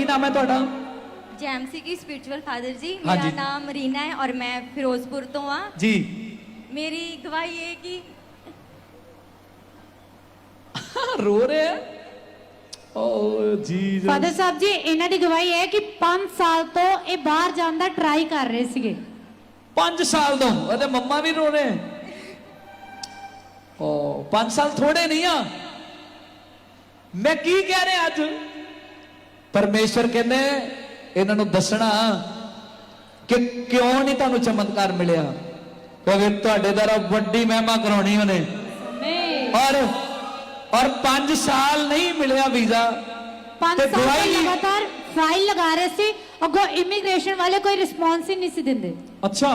ਕੀ ਨਾਮ ਹੈ ਤੁਹਾਡਾ? ਜੈਮਸੀ ਕੀ ਸਪਿਰਚੁਅਲ ਫਾਦਰ ਜੀ। हाँ ਮੇਰਾ। ਨਾਮ ਰੀਨਾ ਹੈ ਔਰ ਮੈਂ ਫਿਰੋਜ਼ਪੁਰ ਤੋਂ ਆ ਜੀ। ਮੇਰੀ ਗਵਾਹੀ ਇਹ ਕਿ ਰੋ ਰਹੇ ਆ ਓ ਜੀ ਫਾਦਰ ਸਾਹਿਬ ਜੀ ਇਹਨਾਂ ਦੀ ਗਵਾਹੀ ਹੈ ਕਿ 5 ਸਾਲ ਤੋਂ ਇਹ ਬਾਹਰ ਜਾਣ ਦਾ ਟਰਾਈ ਕਰ ਰਹੇ ਸੀਗੇ। 5 ਸਾਲ ਤੋਂ? ਉਹਦੇ ਮੰਮਾ ਵੀ ਰੋ ਰਹੇ ਓ 5 ਸਾਲ ਥੋੜੇ ਨਹੀਂ ਆ। ਮੈਂ ਕੀ ਕਹਿ ਰਿਹਾ ਅੱਜ? ਪਰਮੇਸ਼ਰ ਕਹਿੰਦੇ ਇਹਨਾਂ ਨੂੰ ਦੱਸਣਾ ਕਿ ਕਿਉਂ ਨਹੀਂ ਤੁਹਾਨੂੰ ਚਮਤਕਾਰ ਮਿਲਿਆ? ਕਿਉਂਕਿ ਤੁਹਾਡੇ ਦਰ ਵੱਡੀ ਮਹਿਮਾ ਕਰਾਉਣੀ ਉਹਨੇ। ਔਰ ਔਰ 5 ਸਾਲ ਨਹੀਂ ਮਿਲਿਆ ਵੀਜ਼ਾ। 5 ਤੇ ਸਾਲ ਲਗਾਤਾਰ ਫਾਈਲ ਲਗਾ ਰਹੇ ਸੀ। ਅੱਗੋਂ ਇਮੀਗ੍ਰੇਸ਼ਨ ਵਾਲੇ ਕੋਈ ਰਿਸਪੌਂਸ ਹੀ ਨਹੀਂ ਸੀ ਦਿੰਦੇ। ਅੱਛਾ।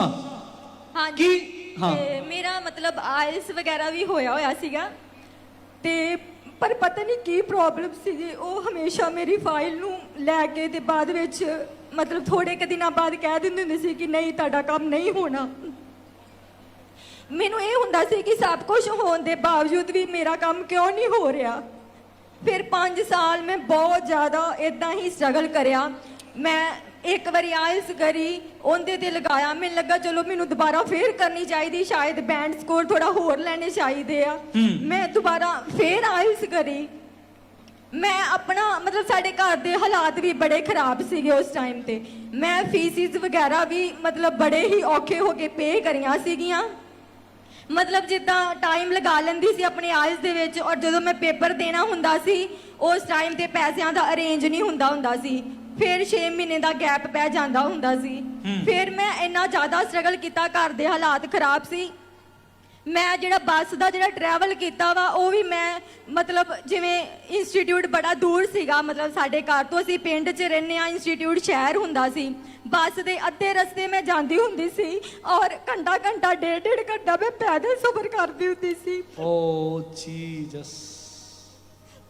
ਹਾਂਜੀ। ਕੀ- ਹਾਂ। ਮੇਰਾ ਮਤਲਬ ਆਇਲਸ ਵਗੈਰਾ ਵੀ ਹੋਇਆ ਹੋਇਆ ਸੀਗਾ। ਤੇ ਪਰ ਪਤਾ ਨਹੀਂ ਕੀ ਪ੍ਰੋਬਲਮ ਸੀਗੀ ਉਹ ਹਮੇਸ਼ਾ ਮੇਰੀ ਫਾਈਲ ਨੂੰ ਲੈ ਕੇ ਤੇ ਬਾਅਦ ਵਿੱਚ ਮਤਲਬ ਥੋੜੇ ਕੁ ਦਿਨਾਂ ਬਾਅਦ ਕਹਿ ਦਿੰਦੇ ਹੁੰਦੇ ਸੀ ਕਿ ਨਹੀਂ, ਤੁਹਾਡਾ ਕੰਮ ਨਹੀਂ ਹੋਣਾ। ਮੈਨੂੰ ਇਹ ਹੁੰਦਾ ਸੀ ਕਿ ਸਭ ਕੁਝ ਹੋਣ ਦੇ ਬਾਵਜੂਦ ਵੀ ਮੇਰਾ ਕੰਮ ਕਿਉਂ ਨਹੀਂ ਹੋ ਰਿਹਾ। ਫਿਰ 5 ਸਾਲ ਮੈਂ ਬਹੁਤ ਜ਼ਿਆਦਾ ਇਦਾਂ ਹੀ ਸਟਰਗਲ ਕਰਿਆ। ਮੈਂ ਇੱਕ ਵਾਰੀ ਆਇਲਸ ਕਰੀ ਉਹਦੇ ਤੇ ਲਗਾਇਆ। ਮੈਨੂੰ ਲੱਗਾ ਚਲੋ ਮੈਨੂੰ ਦੁਬਾਰਾ ਫੇਰ ਕਰਨੀ ਚਾਹੀਦੀ ਸ਼ਾਇਦ ਬੈਂਡ ਸਕੋਰ ਥੋੜਾ ਹੋਰ ਲੈਣੇ ਚਾਹੀਦੇ ਆ। ਮੈਂ ਦੁਬਾਰਾ ਫੇਰ ਆਇਲਸ ਕਰੀ ਮੈਂ ਆਪਣਾ ਮਤਲਬ ਸਾਡੇ ਘਰ ਦੇ ਹਾਲਾਤ ਵੀ ਬੜੇ ਖਰਾਬ ਸੀਗੇ ਉਸ ਟਾਈਮ ਤੇ। ਮੈਂ ਫੀਸਿਸ ਵਗੈਰਾ ਵੀ ਮਤਲਬ ਬੜੇ ਹੀ ਔਖੇ ਹੋ ਕੇ ਪੇ ਕਰੀਆਂ ਸੀਗੀਆਂ। ਮਤਲਬ ਜਿੱਦਾਂ ਟਾਈਮ ਲਗਾ ਲੈਂਦੀ ਸੀ ਆਪਣੇ ਆਇਲਸ ਦੇ ਵਿੱਚ ਔਰ ਜਦੋਂ ਮੈਂ ਪੇਪਰ ਦੇਣਾ ਹੁੰਦਾ ਸੀ ਉਸ ਟਾਈਮ ਤੇ ਪੈਸਿਆਂ ਦਾ ਅਰੇਂਜ ਨਹੀਂ ਹੁੰਦਾ ਹੁੰਦਾ ਸੀ। ਫਿਰ 6 ਮਹੀਨੇ ਦਾ ਗੈਪ ਪੈ ਜਾਂਦਾ ਹੁੰਦਾ ਸੀ। ਫਿਰ ਮੈਂ ਇੰਨਾ ਜ਼ਿਆਦਾ ਸਟਰਗਲ ਕੀਤਾ ਘਰ ਦੇ ਹਾਲਾਤ ਖਰਾਬ ਸੀ। ਮੈਂ ਜਿਹੜਾ ਬੱਸ ਦਾ ਜਿਹੜਾ ਟਰੈਵਲ ਕੀਤਾ ਵਾ ਉਹ ਵੀ ਮੈਂ ਮਤਲਬ ਜਿਵੇਂ ਇੰਸਟੀਚਿਊਟ ਬੜਾ ਦੂਰ ਸੀਗਾ ਮਤਲਬ ਸਾਡੇ ਘਰ ਤੋਂ ਅਸੀਂ ਪਿੰਡ 'ਚ ਰਹਿੰਦੇ ਆ ਇੰਸਟੀਚਿਊਟ ਸ਼ਹਿਰ ਹੁੰਦਾ ਸੀ। ਬੱਸ ਦੇ ਅੱਧੇ ਰਸਤੇ ਮੈਂ ਜਾਂਦੀ ਹੁੰਦੀ ਸੀ ਔਰ ਘੰਟਾ ਘੰਟਾ ਡੇਢ ਡੇਢ ਘੰਟਾ ਮੈਂ ਪੈਦਲ ਸਫ਼ਰ ਕਰਦੀ ਹੁੰਦੀ ਸੀ। ਓ ਜੀਸਸ।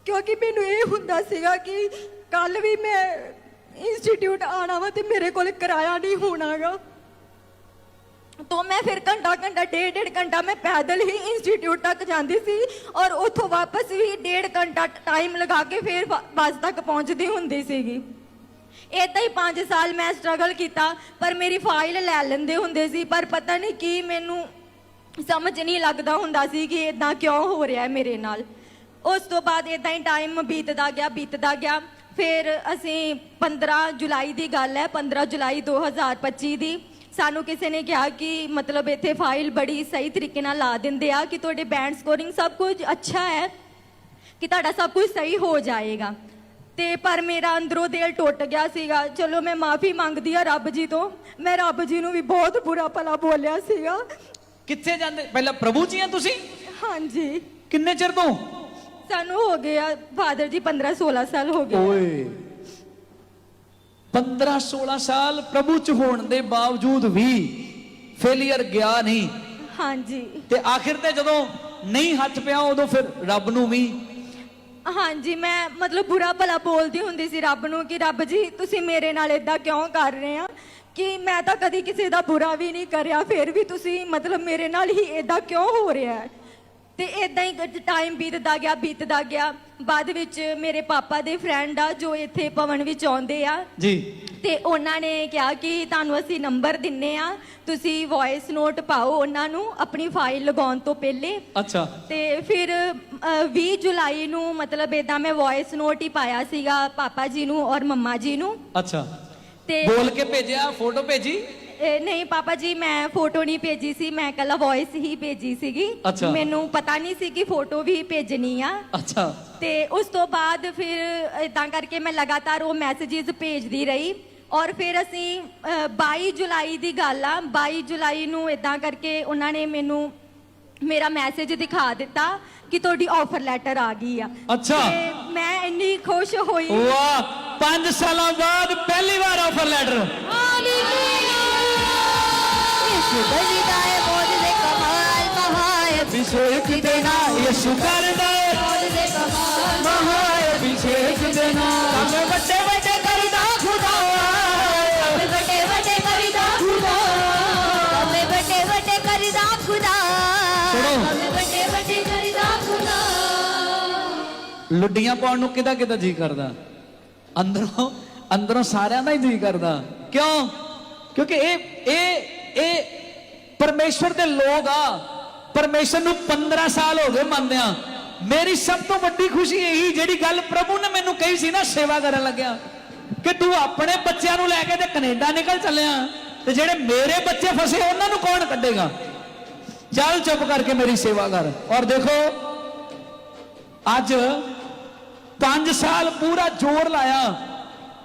ਕਿਉਂਕਿ ਮੈਨੂੰ ਇਹ ਹੁੰਦਾ ਸੀਗਾ ਕਿ ਕੱਲ ਵੀ ਮੈਂ ਇੰਸਟੀਟਿਊਟ ਆਣਾ ਵਾ ਤੇ ਮੇਰੇ ਕੋਲ ਕਿਰਾਇਆ ਨਹੀਂ ਹੋਣਾਗਾ। ਤੋਂ ਮੈਂ ਫਿਰ ਘੰਟਾ ਘੰਟਾ, ਡੇਢ ਡੇਢ ਘੰਟਾ ਮੈਂ ਪੈਦਲ ਹੀ ਇੰਸਟੀਟਿਊਟ ਤੱਕ ਜਾਂਦੀ ਸੀ ਔਰ ਉੱਥੋਂ ਵਾਪਸ ਵੀ ਡੇਢ ਘੰਟਾ ਟਾਈਮ ਲਗਾ ਕੇ ਫਿਰ ਬੱਸ ਤੱਕ ਪਹੁੰਚਦੀ ਹੁੰਦੀ ਸੀਗੀ। ਏਦਾਂ ਹੀ 5 ਸਾਲ ਮੈਂ ਸਟਰਗਲ ਕੀਤਾ, ਪਰ ਮੇਰੀ ਫਾਈਲ ਲੈ ਲੈਂਦੇ ਹੁੰਦੇ ਸੀ, ਪਰ ਪਤਾ ਨਹੀਂ ਕੀ ਮੈਨੂੰ ਸਮਝ ਨਹੀਂ ਲੱਗਦਾ ਹੁੰਦਾ ਸੀ ਕਿ ਇਦਾਂ ਕਿਉਂ ਹੋ ਰਿਹਾ ਮੇਰੇ ਨਾਲ। ਉਸ ਤੋਂ ਬਾਅਦ ਇਦਾਂ ਹੀ ਟਾਈਮ ਬੀਤਦਾ ਗਿਆ ਬੀਤਦਾ ਗਿਆ। ਫਿਰ ਅਸੀਂ 15 ਜੁਲਾਈ ਦੀ ਗੱਲ ਹੈ 15 ਜੁਲਾਈ 2025 ਦੀ। ਸਾਨੂੰ ਕਿਸੇ ਨੇ ਕਿਹਾ ਕਿ ਮਤਲਬ ਇੱਥੇ ਫਾਈਲ ਬੜੀ ਸਹੀ ਤਰੀਕੇ ਨਾਲ ਲਾ ਦਿੰਦੇ ਆ ਕਿ ਤੁਹਾਡੇ ਬੈਂਡ ਸਕੋਰਿੰਗ ਸਭ ਕੁਝ ਅੱਛਾ ਹੈ ਕਿ ਤੁਹਾਡਾ ਸਭ ਕੁਝ ਸਹੀ ਹੋ ਜਾਏਗਾ। ਤੇ ਪਰ ਮੇਰਾ ਅੰਦਰੋਂ ਦਿਲ ਟੁੱਟ ਗਿਆ ਸੀਗਾ। ਚਲੋ ਮੈਂ ਮਾਫੀ ਮੰਗਦੀ ਆ ਰੱਬ ਜੀ ਤੋਂ। ਮੈਂ ਰੱਬ ਜੀ ਨੂੰ ਵੀ ਬਹੁਤ ਬੁਰਾ ਭਲਾ ਬੋਲਿਆ ਸੀਗਾ। ਕਿੱਥੇ ਜਾਂਦੇ? ਪਹਿਲਾਂ ਪ੍ਰਭੂ ਜੀ ਆ ਤੁਸੀਂ? ਹਾਂਜੀ। ਕਿੰਨੇ ਚਿਰ ਤੋਂ? ਸਾਨੂੰ ਹੋ ਗਿਆ ਫਾਦਰ ਜੀ 15 16 ਸਾਲ ਹੋ ਗਏ। ਓਏ। 15 16 ਸਾਲ ਪ੍ਰਭੂ ਚ ਹੋਣ ਦੇ ਬਾਵਜੂਦ ਵੀ ਫੇਲਿਅਰ ਗਿਆ ਨਹੀਂ। ਹਾਂਜੀ। ਤੇ ਆਖਿਰ ਤੇ ਜਦੋਂ ਨਹੀਂ ਹੱਥ ਪਿਆ ਉਦੋਂ ਫਿਰ ਰੱਬ ਨੂੰ ਵੀ। ਹਾਂਜੀ ਮੈਂ ਮਤਲਬ ਬੁਰਾ ਭਲਾ ਬੋਲਦੀ ਹੁੰਦੀ ਸੀ ਰੱਬ ਨੂੰ ਕਿ ਰੱਬ ਜੀ ਤੁਸੀਂ ਮੇਰੇ ਨਾਲ ਇਦਾਂ ਕਿਉਂ ਕਰ ਰਹੇ ਆ? ਕਿ ਮੈਂ ਤਾਂ ਕਦੀ ਕਿਸੇ ਦਾ ਬੁਰਾ ਵੀ ਨਹੀਂ ਕਰਿਆ ਫਿਰ ਵੀ ਤੁਸੀਂ ਮਤਲਬ ਮੇਰੇ ਨਾਲ ਹੀ ਇਦਾਂ ਕਿਉਂ ਹੋ ਰਿਹਾ? ਹੈ ਤੇ ਇਦਾਂ ਹੀ ਟਾਈਮ ਬੀਤਦਾ ਗਿਆ ਬੀਤਦਾ ਗਿਆ। ਬਾਅਦ ਵਿੱਚ ਮੇਰੇ ਪਾਪਾ ਦੇ ਫਰੈਂਡ ਆ ਜੋ ਇੱਥੇ ਭਵਨ ਵਿੱਚ ਆਉਂਦੇ ਆ। ਜੀ। ਤੇ ਉਹਨਾਂ ਨੇ ਕਿਹਾ ਕਿ ਤੁਹਾਨੂੰ ਅਸੀਂ ਨੰਬਰ ਦਿੰਨੇ ਆ ਤੁਸੀਂ ਵੌਇਸ ਨੋਟ ਪਾਓ ਉਹਨਾਂ ਨੂੰ ਆਪਣੀ ਫਾਈਲ ਲਗਾਉਣ ਤੋਂ ਪਹਿਲੇ। ਅੱਛਾ। ਤੇ ਫਿਰ ਅ, 20 ਜੁਲਾਈ ਨੂੰ ਮਤਲਬ ਇਦਾਂ ਮੈਂ ਵੌਇਸ ਨੋਟ ਹੀ ਪਾਇਆ ਸੀਗਾ ਪਾਪਾ ਜੀ ਨੂੰ ਔਰ ਮੰਮਾ ਜੀ ਨੂੰ। ਅੱਛਾ। ਤੇ ਬੋਲ ਕੇ ਭੇਜਿਆ ਫੋਟੋ ਭੇਜੀ? ਇਹ ਨਹੀਂ ਪਾਪਾ ਜੀ ਮੈਂ ਫੋਟੋ ਨਹੀਂ ਭੇਜੀ ਸੀ ਮੈਂ ਕੱਲਾ ਵੌਇਸ ਹੀ ਭੇਜੀ ਸੀਗੀ। ਅੱਛਾ। ਮੈਨੂੰ ਪਤਾ ਨਹੀਂ ਸੀ ਕਿ ਫੋਟੋ ਵੀ ਭੇਜਣੀ ਆ। ਅੱਛਾ। ਤੇ ਉਸ ਤੋਂ ਬਾਅਦ ਫਿਰ ਇਦਾਂ ਕਰਕੇ ਮੈਂ ਲਗਾਤਾਰ ਉਹ ਮੈਸੇजेस ਭੇਜਦੀ ਰਹੀ। ਔਰ ਫਿਰ ਅਸੀਂ ਅ, 22 ਜੁਲਾਈ ਦੀ ਗੱਲ ਆ। 22 ਜੁਲਾਈ ਨੂੰ ਇਦਾਂ ਕਰਕੇ ਉਹਨਾਂ ਨੇ ਮੈਨੂੰ ਮੇਰਾ ਮੈਸੇਜ ਦਿਖਾ ਦਿੱਤਾ ਕਿ ਤੁਹਾਡੀ ਆਫਰ ਲੈਟਰ ਆ ਗਈ ਆ। ਅੱਛਾ। ਤੇ ਮੈਂ ਇੰਨੀ ਖੁਸ਼ ਹੋਈ। ਵਾਹ 5 ਸਾਲਾਂ ਬਾਅਦ ਪਹਿਲੀ ਵਾਰ ਆਫਰ ਲੈਟਰ ਬਜੀਦਾਏ ਬੋਝ ਦੇ ਕਮਾਲ ਮਹਾਏ ਅਭਿਸ਼ੇਕ ਦੇਣਾ ਯਿਸੂ ਕਰਦਾ ਏ ਬੋਝ ਦੇ ਕਮਾਲ ਮਹਾ ਅਭਿਸ਼ੇਕ ਦੇਣਾ ਕੰਮ ਵੱਡੇ ਵੱਡੇ ਕਰਦਾ ਖੁਦਾ ਕੰਮੇ ਵੱਡੇ ਵੱਡੇ ਕਰੀਦਾ ਖੁਦਾ ਕੰਮੇ ਵੱਡੇ ਵੱਡੇ ਕਰੀਦਾ ਖੁਦਾ ਸੁਣੋ। ਵੱਡੇ ਵੱਡੇ ਕਰੀਦਾ ਖੁਦਾ ਲੁੱਡੀਆਂ ਪਾਉਣ ਨੂੰ ਕਿਦਾ ਕਿਦਾ ਜੀ ਕਰਦਾ ਅੰਦਰੋਂ ਅੰਦਰੋਂ ਸਾਰਿਆਂ ਦਾ ਹੀ ਜੀ ਕਰਦਾ ਕਿਉਂ ਕਿਉਂਕਿ ਇਹ ਇਹ ਇਹ ਪਰਮੇਸ਼ਵਰ ਦੇ ਲੋਕ ਆ। ਪਰਮੇਸ਼ਵਰ ਨੂੰ 15 ਸਾਲ ਹੋ ਗਏ ਮੰਨਦਿਆਂ ਮੇਰੀ ਸਭ ਤੋਂ ਵੱਡੀ ਖੁਸ਼ੀ ਇਹੀ, ਜਿਹੜੀ ਗੱਲ ਪ੍ਰਭੂ ਨੇ ਮੈਨੂੰ ਕਹੀ ਸੀ ਨਾ, ਸੇਵਾ ਕਰਨ ਲੱਗਿਆ। ਕਿ ਤੂੰ ਆਪਣੇ ਬੱਚਿਆਂ ਨੂੰ ਲੈ ਕੇ ਤੇ ਕੈਨੇਡਾ ਨਿਕਲ ਚੱਲਿਆ। ਤੇ ਜਿਹੜੇ ਮੇਰੇ ਬੱਚੇ ਫਸੇ, ਉਹਨਾਂ ਨੂੰ ਕੌਣ ਕੱਢੇਗਾ? ਚੱਲ ਚੁੱਪ ਕਰਕੇ ਮੇਰੀ ਸੇਵਾ ਕਰ। ਔਰ ਦੇਖੋ, ਅੱਜ 5 ਸਾਲ ਪੂਰਾ ਜ਼ੋਰ ਲਾਇਆ।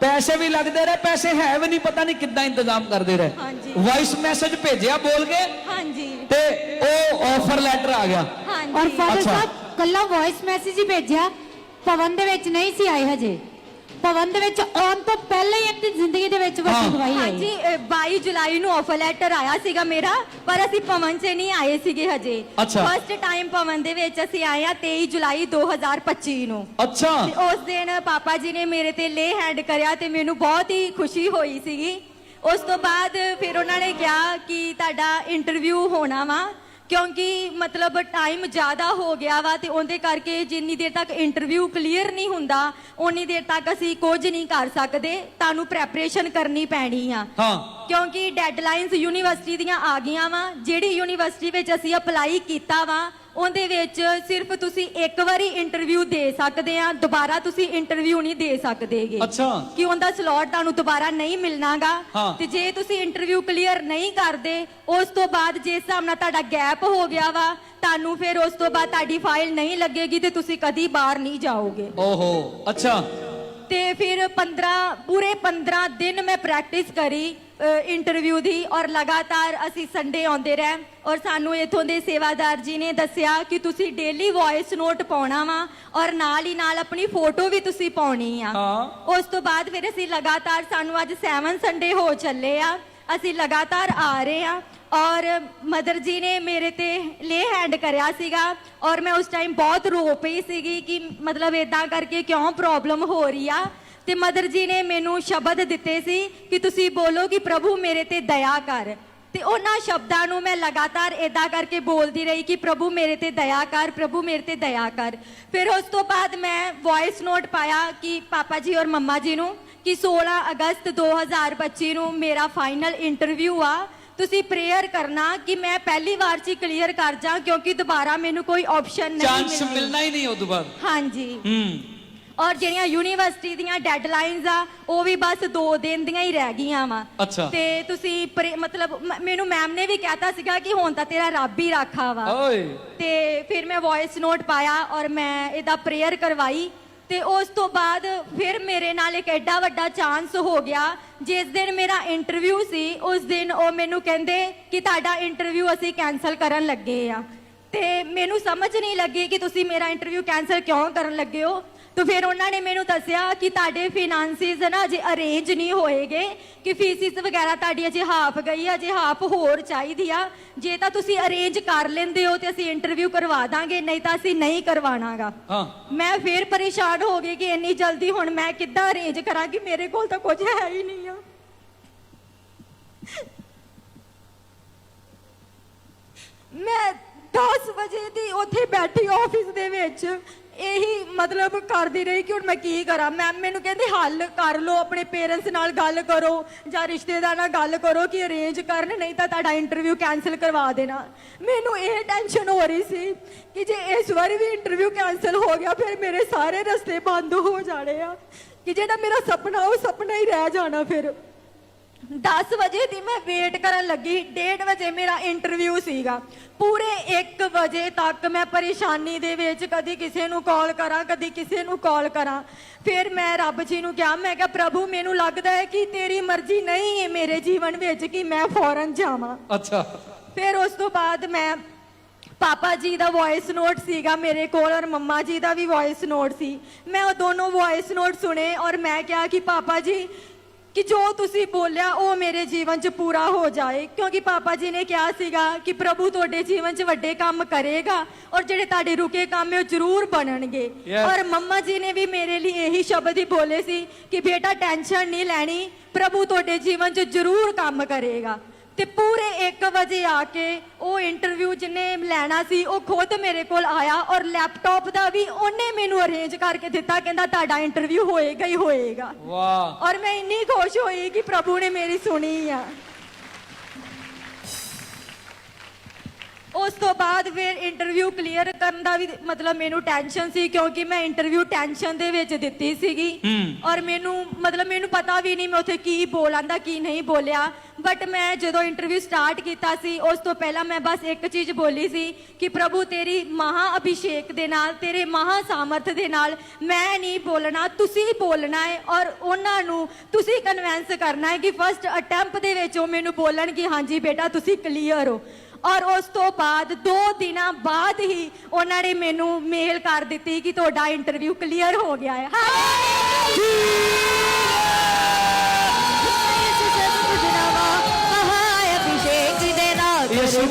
ਪੈਸੇ ਵੀ ਲੱਗਦੇ ਰਹੇ ਪੈਸੇ ਹੈ ਵੀ ਨਹੀਂ ਪਤਾ ਨਹੀਂ ਕਿੱਦਾਂ ਇੰਤਜ਼ਾਮ ਕਰਦੇ ਰਹੇ। ਹਾਂਜੀ। ਵਾਇਸ ਮੈਸੇਜ ਭੇਜਿਆ ਬੋਲ ਕੇ। ਹਾਂਜੀ। ਤੇ ਉਹ ਆਫਰ ਲੈਟਰ ਆ ਗਿਆ। ਔਰ ਹਾਂਜੀ ਫਾਦਰ। ਸਾਹਿਬ ਕੱਲਾ ਵੌਇਸ ਮੈਸੇਜ ਹੀ ਭੇਜਿਆ ਭਵਨ ਦੇ ਵਿੱਚ ਨਹੀਂ ਸੀ ਆਏ ਹਜੇ। ਭਵਨ ਦੇ ਵਿੱਚ ਆਉਣ ਤੋਂ ਪਹਿਲਾਂ ਹੀ ਇੱਕ ਜ਼ਿੰਦਗੀ ਦੇ ਵਿੱਚ ਹਾਂ। ਵੱਡੀ ਗਵਾਹੀ ਹਾਂਜੀ ਆਈ ਅ, 22 ਜੁਲਾਈ ਨੂੰ ਆਫਰ ਲੈਟਰ ਆਇਆ ਸੀਗਾ ਮੇਰਾ ਪਰ ਅਸੀਂ ਪਵਨ 'ਚ ਨਹੀਂ ਆਏ ਸੀਗੇ ਹਜੇ। ਅੱਛਾ। ਫਸਟ ਟਾਈਮ ਪਵਨ ਦੇ ਵਿੱਚ ਅਸੀਂ ਆਏ ਆ 23 ਜੁਲਾਈ 2025 ਨੂੰ। ਅੱਛਾ। ਤੇ ਉਸ ਦਿਨ ਪਾਪਾ ਜੀ ਨੇ ਮੇਰੇ ਤੇ ਲੇ ਹੈਂਡ ਕਰਿਆ ਤੇ ਮੈਨੂੰ ਬਹੁਤ ਹੀ ਖੁਸ਼ੀ ਹੋਈ ਸੀਗੀ। ਉਸ ਤੋਂ ਬਾਅਦ ਫਿਰ ਉਹਨਾਂ ਨੇ ਕਿਹਾ ਕਿ ਤੁਹਾਡਾ ਇੰਟਰਵਿਊ ਹੋਣਾ ਵਾ। ਕਿਉਂਕਿ ਮਤਲਬ ਟਾਈਮ ਜ਼ਿਆਦਾ ਹੋ ਗਿਆ ਵਾ ਤੇ ਉਹਦੇ ਕਰਕੇ ਜਿੰਨੀ ਦੇਰ ਤੱਕ ਇੰਟਰਵਿਊ ਕਲੀਅਰ ਨਹੀਂ ਹੁੰਦਾ ਉਨੀ ਦੇਰ ਤੱਕ ਅਸੀਂ ਕੁਝ ਨਹੀਂ ਕਰ ਸਕਦੇ ਤੁਹਾਨੂੰ ਪ੍ਰੈਪਰੇਸ਼ਨ ਕਰਨੀ ਪੈਣੀ ਆ। ਹਾਂ। ਕਿਉਂਕਿ ਡੈਡਲਾਈਨਸ ਯੂਨੀਵਰਸਿਟੀ ਦੀਆਂ ਆ ਗਈਆਂ ਵਾ ਜਿਹੜੀ ਯੂਨੀਵਰਸਿਟੀ ਵਿੱਚ ਅਸੀਂ ਅਪਲਾਈ ਕੀਤਾ ਵਾ ਉਹਦੇ ਵਿੱਚ ਸਿਰਫ ਤੁਸੀਂ ਇੱਕ ਵਾਰੀ ਇੰਟਰਵਿਊ ਦੇ ਸਕਦੇ ਆ ਦੁਬਾਰਾ ਤੁਸੀਂ ਇੰਟਰਵਿਊ ਨਹੀਂ ਦੇ ਸਕਦੇਗੇ। ਅੱਛਾ। ਕਿ ਉਹਦਾ ਸਲੋਟ ਤੁਹਾਨੂੰ ਦੁਬਾਰਾ ਨਹੀਂ ਮਿਲਣਾਗਾ। ਹਾਂ। ਤੇ ਜੇ ਤੁਸੀਂ ਇੰਟਰਵਿਊ ਕਲੀਅਰ ਨਹੀਂ ਕਰਦੇ ਉਸ ਤੋਂ ਬਾਅਦ ਜਿਸ ਹਿਸਾਬ ਨਾਲ ਤੁਹਾਡਾ ਗੈਪ ਹੋ ਗਿਆ ਵਾ ਤੁਹਾਨੂੰ ਫਿਰ ਉਸ ਤੋਂ ਬਾਅਦ ਤੁਹਾਡੀ ਫਾਈਲ ਨਹੀਂ ਲੱਗੇਗੀ ਤੇ ਤੁਸੀਂ ਕਦੀ ਬਾਹਰ ਨਹੀਂ ਜਾਓਗੇ। ਓਹੋ ਅੱਛਾ। ਤੇ ਫਿਰ 15 ਪੂਰੇ 15 ਦਿਨ ਮੈਂ ਪ੍ਰੈਕਟਿਸ ਕਰੀ। ਇੰਟਰਵਿਊ ਦੀ ਔਰ ਲਗਾਤਾਰ ਅਸੀਂ ਸੰਡੇ ਆਉਂਦੇ ਰਹੇ ਔਰ ਸਾਨੂੰ ਇਥੋਂ ਦੇ ਸੇਵਾਦਾਰ ਜੀ ਨੇ ਦੱਸਿਆ ਕਿ ਤੁਸੀਂ ਡੇਲੀ ਵੌਇਸ ਨੋਟ ਪਾਉਣਾ ਵਾ ਔਰ ਨਾਲ ਹੀ ਨਾਲ ਆਪਣੀ ਫੋਟੋ ਵੀ ਤੁਸੀਂ ਪਾਉਣੀ ਆ। ਹਾਂ। ਉਸ ਤੋਂ ਬਾਅਦ ਫਿਰ ਅਸੀਂ ਲਗਾਤਾਰ ਸਾਨੂੰ ਅੱਜ 7 ਸੰਡੇ ਹੋ ਚੱਲੇ ਆ। ਅਸੀਂ ਲਗਾਤਾਰ ਆ ਰਹੇ ਆ ਔਰ ਮਦਰ ਜੀ ਨੇ ਮੇਰੇ ਤੇ ਲੇ ਹੈਂਡ ਕਰਿਆ ਸੀਗਾ ਔਰ ਮੈਂ ਉਸ ਟਾਈਮ ਬਹੁਤ ਰੋ ਪਈ ਸੀਗੀ ਕਿ ਮਤਲਬ ਇਦਾਂ ਕਰਕੇ ਕਿਉਂ ਪ੍ਰੋਬਲਮ ਹੋ ਰਹੀ ਆ। ਤੇ ਮਦਰ ਜੀ ਨੇ ਮੈਨੂੰ ਸ਼ਬਦ ਦਿੱਤੇ ਸੀ ਕਿ ਤੁਸੀਂ ਬੋਲੋ ਕਿ ਪ੍ਰਭੂ ਮੇਰੇ ਤੇ ਦਇਆ ਕਰ। ਤੇ ਉਹਨਾਂ ਸ਼ਬਦਾਂ ਨੂੰ ਮੈਂ ਲਗਾਤਾਰ ਇਦਾਂ ਕਰਕੇ ਬੋਲਦੀ ਰਹੀ ਕਿ ਪ੍ਰਭੂ ਮੇਰੇ ਤੇ ਦਇਆ ਕਰ ਪ੍ਰਭੂ ਮੇਰੇ ਤੇ ਦਇਆ ਕਰ। ਫਿਰ ਉਸ ਤੋਂ ਬਾਅਦ ਮੈਂ ਵੌਇਸ ਨੋਟ ਪਾਇਆ ਕਿ ਪਾਪਾ ਜੀ ਔਰ ਮੰਮਾ ਜੀ ਨੂੰ ਕਿ 16 ਅਗਸਤ 2025 ਨੂੰ ਮੇਰਾ ਫਾਈਨਲ ਇੰਟਰਵਿਊ ਆ। ਤੁਸੀਂ ਪ੍ਰੇਅਰ ਕਰਨਾ ਕਿ ਮੈਂ ਪਹਿਲੀ ਵਾਰ 'ਚ ਕਲੀਅਰ ਕਰ ਜਾ ਕਿਉਂਕਿ ਦੁਬਾਰਾ ਮੈਨੂੰ ਕੋਈ ਆਪਸ਼ਨ ਨਹੀਂ ਚਾਂਸ ਮਿਲਣੀ। ਮਿਲਣਾ ਹੀ ਨਹੀਂ ਤੋਂ ਬਾਅਦ। ਹਾਂਜੀ। ਹੂੰ। ਔਰ ਜਿਹੜੀਆਂ ਯੂਨੀਵਰਸਿਟੀ ਦੀਆਂ ਡੈਡਲਾਈਨਸ ਆ ਉਹ ਵੀ ਬਸ 2 ਦਿਨ ਦੀਆਂ ਹੀ ਰਹਿ ਗਈਆਂ ਵਾ। ਅੱਛਾ। ਤੇ ਤੁਸੀਂ ਪ੍ਰੇ- ਮਤਲਬ ਮ- ਮੈਨੂੰ ਮੈਮ ਨੇ ਵੀ ਕਹਿਤਾ ਸੀਗਾ ਕਿ ਹੁਣ ਤਾਂ ਤੇਰਾ ਰੱਬ ਹੀ ਰਾਖਾ ਵਾ। ਓਏ। ਤੇ ਫਿਰ ਮੈਂ ਵੌਇਸ ਨੋਟ ਪਾਇਆ ਔਰ ਮੈਂ ਇਹਦਾ ਪ੍ਰੇਅਰ ਕਰਵਾਈ। ਤੇ ਉਸ ਤੋਂ ਬਾਅਦ ਫਿਰ ਮੇਰੇ ਨਾਲ ਇੱਕ ਐਡਾ ਵੱਡਾ ਚਾਂਸ ਹੋ ਗਿਆ। ਜਿਸ ਦਿਨ ਮੇਰਾ ਇੰਟਰਵਿਊ ਸੀ ਉਸ ਦਿਨ ਉਹ ਮੈਨੂੰ ਕਹਿੰਦੇ ਕਿ ਤੁਹਾਡਾ ਇੰਟਰਵਿਊ ਅਸੀਂ ਕੈਨਸਲ ਕਰਨ ਲੱਗੇ ਆ। ਤੇ ਮੈਨੂੰ ਸਮਝ ਨਹੀਂ ਲੱਗੀ ਕਿ ਤੁਸੀਂ ਮੇਰਾ ਇੰਟਰਵਿਊ ਕੈਨਸਲ ਕਿਉਂ ਕਰਨ ਲੱਗੇ ਹੋ। ਤੇ ਫਿਰ ਉਹਨਾਂ ਨੇ ਮੈਨੂੰ ਦੱਸਿਆ ਕਿ ਤੁਹਾਡੇ ਫਾਈਨਾਂਸਿਸ ਨਾ ਅਜੇ ਅਰੇਂਜ ਨਹੀਂ ਹੋਏਗੇ ਕਿ ਫੀਸਿਸ ਵਗੈਰਾ ਤੁਹਾਡੀ ਅਜੇ ਹਾਫ ਗਈ ਆ ਅਜੇ ਹਾਫ ਹੋਰ ਚਾਹੀਦੀ ਆ। ਜੇ ਤਾਂ ਤੁਸੀਂ ਅਰੇਂਜ ਕਰ ਲੈਂਦੇ ਹੋ ਤੇ ਅਸੀਂ ਇੰਟਰਵਿਊ ਕਰਵਾ ਦਾਂਗੇ ਨਹੀਂ ਤਾਂ ਅਸੀਂ ਨਹੀਂ ਕਰਵਾਣਾਗਾ। ਹਾਂ। ਮੈਂ ਫਿਰ ਪਰੇਸ਼ਾਨ ਹੋ ਗਈ ਕਿ ਇੰਨੀ ਜਲਦੀ ਹੁਣ ਮੈਂ ਕਿੱਦਾਂ ਅਰੇਂਜ ਕਰਾਂ ਕਿ ਮੇਰੇ ਕੋਲ ਤਾਂ ਕੁਝ ਹੈ ਹੀ ਨਹੀਂ ਆ। ਮੈਂ 10 ਵਜੇ ਦੀ ਉੱਥੇ ਬੈਠੀ ਆਫਿਸ ਦੇ ਵਿੱਚ ਇਹੀ ਮਤਲਬ ਕਰਦੀ ਰਹੀ ਕਿ ਹੁਣ ਮੈਂ ਕੀ ਕਰਾਂ। ਮੈਮ ਮੈਨੂੰ ਕਹਿੰਦੇ, ਹੱਲ ਕਰ ਲਓ, ਆਪਣੇ ਪੇਰੈਂਟਸ ਨਾਲ ਗੱਲ ਕਰੋ ਜਾਂ ਰਿਸ਼ਤੇਦਾਰ ਨਾਲ ਗੱਲ ਕਰੋ ਕਿ ਅਰੇਂਜ ਕਰਨ, ਨਹੀਂ ਤਾਂ ਤੁਹਾਡਾ ਇੰਟਰਵਿਊ ਕੈਨਸਲ ਕਰਵਾ ਦੇਣਾ। ਮੈਨੂੰ ਇਹ ਟੈਨਸ਼ਨ ਹੋ ਰਹੀ ਸੀ ਕਿ ਜੇ ਇਸ ਵਾਰੀ ਵੀ ਇੰਟਰਵਿਊ ਕੈਨਸਲ ਹੋ ਗਿਆ, ਫਿਰ ਮੇਰੇ ਸਾਰੇ ਰਸਤੇ ਬੰਦ ਹੋ ਜਾਣੇ ਆ। ਕਿ ਜਿਹੜਾ ਮੇਰਾ ਸੁਪਨਾ, ਉਹ ਸੁਪਨਾ ਹੀ ਰਹਿ ਜਾਣਾ ਫਿਰ। 10 ਵਜੇ ਦੀ ਮੈਂ ਵੇਟ ਕਰਨ ਲੱਗੀ 1:30 ਵਜੇ ਮੇਰਾ ਇੰਟਰਵਿਊ ਸੀਗਾ। ਪੂਰੇ 1 ਵਜੇ ਤੱਕ ਮੈਂ ਪਰੇਸ਼ਾਨੀ ਦੇ ਵਿੱਚ ਕਦੀ ਕਿਸੇ ਨੂੰ ਕਾਲ ਕਰਾਂ ਕਦੀ ਕਿਸੇ ਨੂੰ ਕਾਲ ਕਰਾਂ। ਫਿਰ ਮੈਂ ਰੱਬ ਜੀ ਨੂੰ ਕਿਹਾ ਮੈਂ ਕਿਹਾ ਪ੍ਰਭੂ ਮੈਨੂੰ ਲੱਗਦਾ ਹੈ ਕਿ ਤੇਰੀ ਮਰਜ਼ੀ ਨਹੀਂ ਹੈ ਮੇਰੇ ਜੀਵਨ ਵਿੱਚ ਕਿ ਮੈਂ ਫੌਰਨ ਜਾਵਾਂ। ਅੱਛਾ। ਫਿਰ ਉਸ ਤੋਂ ਬਾਅਦ ਮੈਂ ਪਾਪਾ ਜੀ ਦਾ ਵੌਇਸ ਨੋਟ ਸੀਗਾ ਮੇਰੇ ਕੋਲ ਔਰ ਮੰਮਾ ਜੀ ਦਾ ਵੀ ਵੌਇਸ ਨੋਟ ਸੀ। ਮੈਂ ਉਹ ਦੋਨੋਂ ਵੌਇਸ ਨੋਟ ਸੁਣੇ ਔਰ ਮੈਂ ਕਿਹਾ ਕਿ ਪਾਪਾ ਜੀ ਕਿ ਜੋ ਤੁਸੀਂ ਬੋਲਿਆ ਉਹ ਮੇਰੇ ਜੀਵਨ 'ਚ ਪੂਰਾ ਹੋ ਜਾਏ। ਕਿਉਂਕਿ ਪਾਪਾ ਜੀ ਨੇ ਕਿਹਾ ਸੀਗਾ ਕਿ ਪ੍ਰਭੂ ਤੁਹਾਡੇ ਜੀਵਨ 'ਚ ਵੱਡੇ ਕੰਮ ਕਰੇਗਾ ਔਰ ਜਿਹੜੇ ਤੁਹਾਡੇ ਰੁਕੇ ਕੰਮ ਉਹ ਜ਼ਰੂਰ ਬਣਨਗੇ। Yes. ਔਰ ਮੰਮਾ ਜੀ ਨੇ ਵੀ ਮੇਰੇ ਲਈ ਇਹੀ ਸ਼ਬਦ ਹੀ ਬੋਲੇ ਸੀ ਕਿ ਬੇਟਾ ਟੈਨਸ਼ਨ ਨਹੀਂ ਲੈਣੀ ਪ੍ਰਭੂ ਤੁਹਾਡੇ ਜੀਵਨ 'ਚ ਜ਼ਰੂਰ ਕੰਮ ਕਰੇਗਾ। ਤੇ ਪੂਰੇ 1 ਵਜੇ ਆ ਕੇ ਉਹ ਇੰਟਰਵਿਊ ਜਿਹਨੇ ਲੈਣਾ ਸੀ ਉਹ ਖੁਦ ਮੇਰੇ ਕੋਲ ਆਇਆ ਔਰ ਲੈਪਟਾਪ ਦਾ ਵੀ ਉਹਨੇ ਮੈਨੂੰ ਅਰੇਂਜ ਕਰਕੇ ਦਿੱਤਾ ਕਹਿੰਦਾ ਤੁਹਾਡਾ ਇੰਟਰਵਿਊ ਹੋਏਗਾ ਹੀ ਹੋਏਗਾ। ਵਾਹ। ਔਰ ਮੈਂ ਇੰਨੀ ਖੁਸ਼ ਹੋਈ ਕਿ ਪ੍ਰਭੂ ਨੇ ਮੇਰੀ ਸੁਣੀ ਆ। ਉਸ ਤੋਂ ਬਾਅਦ ਫਿਰ ਇੰਟਰਵਿਊ ਕਲੀਅਰ ਕਰਨ ਦਾ ਵੀ ਮਤਲਬ ਮੈਨੂੰ ਟੈਨਸ਼ਨ ਸੀ ਕਿਉਂਕਿ ਮੈਂ ਇੰਟਰਵਿਊ ਟੈਨਸ਼ਨ ਦੇ ਵਿੱਚ ਦਿੱਤੀ ਸੀਗੀ। ਔਰ ਮੈਨੂੰ ਮਤਲਬ ਮੈਨੂੰ ਪਤਾ ਵੀ ਨਹੀਂ ਮੈਂ ਉੱਥੇ ਕੀ ਬੋਲਾਂਦਾ ਕੀ ਨਹੀਂ ਬੋਲਿਆ। ਬਟ ਮੈਂ ਜਦੋਂ ਇੰਟਰਵਿਊ ਸਟਾਰਟ ਕੀਤਾ ਸੀ ਉਸ ਤੋਂ ਪਹਿਲਾਂ ਮੈਂ ਬਸ ਇੱਕ ਚੀਜ਼ ਬੋਲੀ ਸੀ ਕਿ ਪ੍ਰਭੂ ਤੇਰੀ ਮਹਾ ਅਭਿਸ਼ੇਕ ਦੇ ਨਾਲ ਤੇਰੇ ਮਹਾ ਸਾਮਰਥ ਦੇ ਨਾਲ ਮੈਂ ਨਹੀਂ ਬੋਲਣਾ ਤੁਸੀਂ ਬੋਲਣਾ ਹੈ। ਔਰ ਉਹਨਾਂ ਨੂੰ ਤੁਸੀਂ ਕਨਵਿੰਸ ਕਰਨਾ ਹੈ ਕਿ ਫਸਟ ਅਟੈਂਪਟ ਦੇ ਵਿੱਚ ਉਹ ਮੈਨੂੰ ਬੋਲਣ ਕਿ ਹਾਂਜੀ ਬੇਟਾ ਤੁਸੀਂ ਕਲੀਅਰ ਹੋ। ਔਰ ਉਸ ਤੋਂ ਬਾਅਦ 2 ਦਿਨਾਂ ਬਾਅਦ ਹੀ ਉਹਨਾਂ ਨੇ ਮੈਨੂੰ ਮੇਲ ਕਰ ਦਿੱਤੀ ਕਿ ਤੁਹਾਡਾ ਇੰਟਰਵਿਊ ਕਲੀਅਰ ਹੋ ਗਿਆ ਹੈ ਨਾਲ ਯਿਸੂ